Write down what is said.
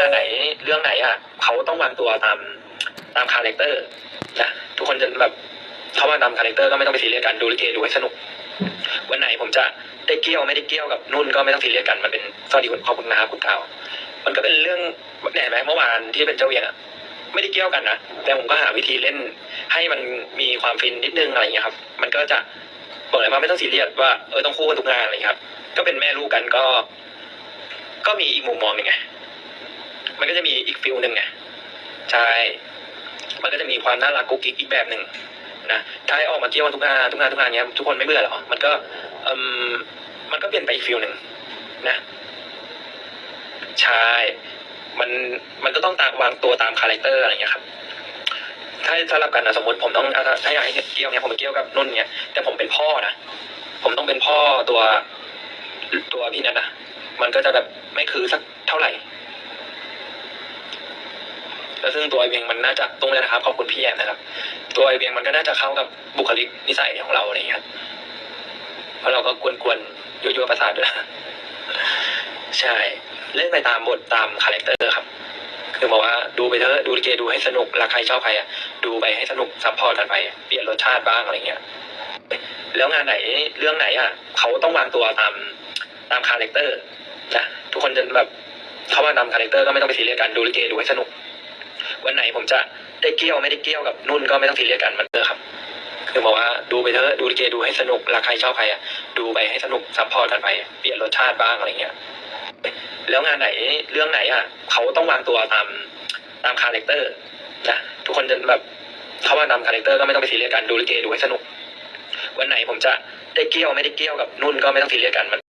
งานไหนเรื่องไหนอะเขาต้องวางตัวตามตามคาแรคเตอร์นะทุกคนจะแบบเขาวางตามคาแรคเตอร์ก็ไม่ต้องไปซีเรียสกันดูลิเกดูให้สนุก วันไหนผมจะได้เกี่ยวไม่ได้เกี่ยวกับนุ่นก็ไม่ต้องซีเรียสกันมันเป็นสวัสดีคุณขอบคุณนะครับคุณก้ามันก็เป็นเรื่องเนี่ยเห็นไหมเมื่อวานที่เป็นเจ้าเวียงอะไม่ได้เกี่ยวกันนะแต่ผมก็หาวิธีเล่นให้มันมีความฟินนิดนึงอะไรอย่างเงี้ครับ มันก็จะบอกเลยว่าไม่ต้องซีเรียสว่าเออต้องคู่กันทุกงานอะไรอย่างนี้ครับ ก็เป็นแม่ลูกกันก็ ก็มีอีกมุมมองหนึ่งไง มันก็จะมีอีกฟิลหนึ่งไงใช่มันก็จะมีความน่ารักกุ๊กกิ๊กอีกแบบหนึ่งนะถ้าให้ออกมาเที่ยวกันทุกงานทุกงานทุกงานเนี้ยทุกคนไม่เบื่อหรอมันก็มมันก็เปลี่ยนไปอีกฟิลหนึ่งนะใช่มันมันก็ต้องตามวางตัวตามคาแรคเตอร์อะไรอย่างเงี้ยครับ ถ้าถ้ารับกันนะสมมติผมต้องถ้าถ้าอยากให้เกี่ยวเนี่ยผมไปเกี่ยวกับนุ่นเนี่ยแต่ผมเป็นพ่อนะผมต้องเป็นพ่อตัวตัวพี่นัทนะมันก็จะแบบไม่คือสักเท่าไหร่ แล้วซึ่งตัวไอเวียงมันน่าจะตรงเลยนะครับขอบคุณพี่แอมนะครับ ตัวไอเวียงมันก็น่าจะเข้ากับบุคลิกนิสัยของเราอะไรอย่างเงี้ยเพราะเราก็กวนๆยั่วๆประสาทด้วยใช่เล่นไปตามบทตามคาแรคเตอร์ครับคือบอกว่าดูไปเถอะดูลิเกดูให้สนุกรักใครชอบใครอะดูไปให้สนุกซัพพอร์ตกันไป เปลี่ยนรสชาติบ้างอะไรเงี้ยแล้วงานไหนเรื่องไหนอะเขาต้องวางตัวตามตามคาแรคเตอร์นะทุกคนจะแบบเขาว่างตามคาแรคเตอร์ก็ไม่ต้องไปซีเรียสกันดูลิเกดูให้สนุก วันไหนผมจะได้เกี่ยวไม่ได้เกี่ยวกับนุ่นก็ไม่ต้องซีเรียสกันมันเถอะครับ คือบอกว่าดูไปเถอะดูลิเกดูให้สนุกรักใครชอบใครอะดูไปให้สนุกซัพพอร์ตกันไปเปลี่ยนรสชาติบ้างอะไรเงี้ยแล้วงานไหนเรื่องไหนอะเขาต้องวางตัวตามตามคาแรคเตอร์นะทุกคนจะแบบเขาว่างตามคาแรคเตอร์ก็ไม่ต้องไปซีเรียสกันดูลิเกดูให้สนุกวันไหนผมจะได้เกี่ยวไม่ได้เกี่ยวกับนุ่นก็ไม่ต้องซีเรียสกันมัน